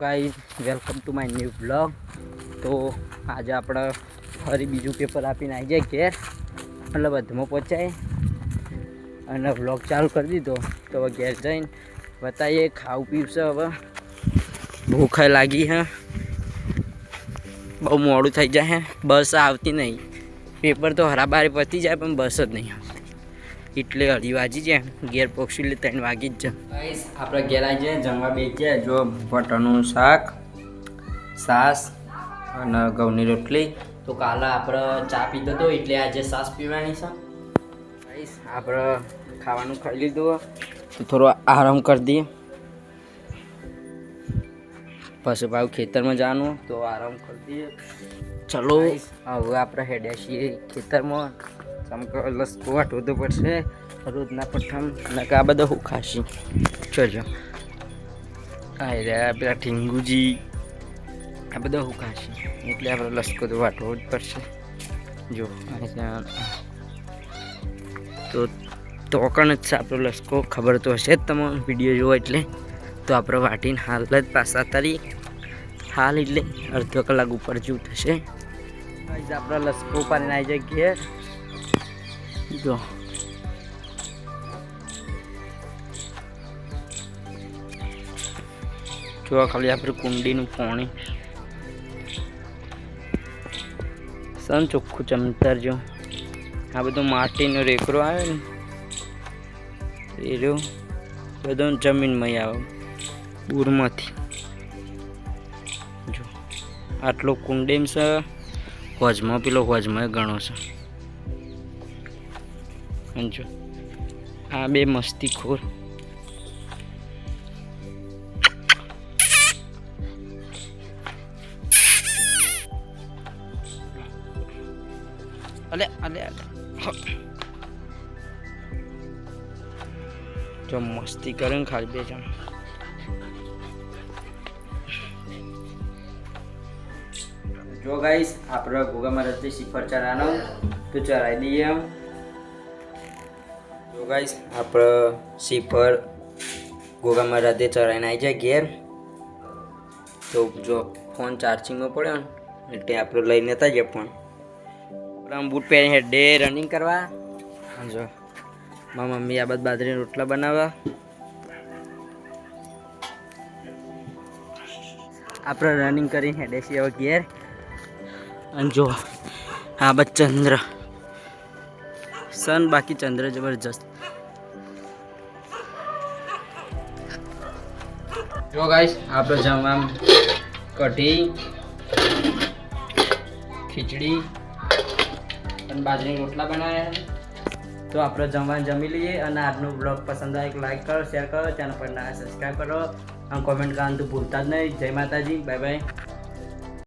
Guys welcome to my new blog તો આજે આપણે ફરી બીજું પેપર આપીને આવી જાય ઘેર. મતલબ અધમાં પહોંચાય. અને બ્લોગ ચાલુ કરી દીધો. તો હવે ઘેર જઈને બતાવીએ ખાવું પીવશે હવે. ભૂખ લાગી હે. બહુ મોડું થઈ જાય હે. બસ આવતી નહીં. પેપર તો હરાબારી પતી જાય પણ બસ જ નહીં આવતી. એટલે હળી વાજી જાય ઘેર પક્ષી ત્રણ વાગી જ જાય આપણે ઘેર આવી જાય જમવા બે ગયા જો બટાનું શાક સાસ અને ઘઉંની રોટલી. તો કાલે આપણે ચા પીધો હતો એટલે આજે સાસ પીવાની છે. આપણે ખાવાનું ખાઈ લીધું તો થોડો આરામ કરી દઈએ. પછી ભાવ ખેતરમાં જવાનું તો આરામ કરી દઈએ. ચલો. હવે આપણે હેડ્યા છીએ ખેતરમાં. ચમકો લસકો વાટવું તો પડશે રોજના પઠમ નકા આ બધા હું ખાશી. જોજો આ રહ્યા પેલા ઠીંગુજી આ બધા હું ખાશી. એટલે આપણે લસકો તો વાટવો જ પડશે. જો તો તો તોકણ જ છે આપણો લસકો ખબર તો હશે જ તમે વીડિયો જુઓ એટલે. તો આપણે વાટીને હાલ જ પાછા તારી. હાલ એટલે અડધો કલાક ઉપર જેવું થશે આપણે લસકો પાડીને આવી જાય ઘેર જો જો ખાલી આપણે કુંડીનું પાણી સન ચોખ્ખું ચમતર જો આ બધું માટીનો રેકરો આવે ને એ રહ્યો બધો જમીનમાં આવે ઉરમાંથી જો આટલો કુંડીમ છે હોજમાં પેલો હોજમાં ગણો છે જો આ બે મસ્તી ખોર અલે અલે અલે જો મસ્તી કરે ને ખાલી બે જણ જો ગાઈસ આપણે ગોગા રસ્તે શિફર ચરાનો તો ચલાવી દઈએ. એમ જો ગાઈસ આપણે શિખર ગોગામાં રાતે ચરાઈને આવી જાય ઘેર. તો જો ફોન ચાર્જિંગમાં પડ્યો ને, એટલે આપણે લઈને હતા જ આપણે આમ બૂટ પહેરીને ડે રનિંગ કરવા. જો, મારા મમ્મી આ બધ બાજરીના રોટલા બનાવવા. આપણે રનિંગ કરીને હેડે છીએ હવે ઘેર. અને જો, આ બધ ચંદ્ર. સન, બાકી ચંદ્ર જબરજસ્ત. જો ગાઈસ આપણે જમવામાં કઢી, ખીચડી અને બાજરીના રોટલા બનાવ્યા તો આપણે જમવાનું જમી લઈએ અને આજનો બ્લોગ પસંદ આવે લાઈક કરો શેર કરો ચેનલ પર ના સબસ્ક્રાઈબ કરો. અને કોમેન્ટ કરવાનું તો ભૂલતા જ નહીં. જય માતાજી બાય બાય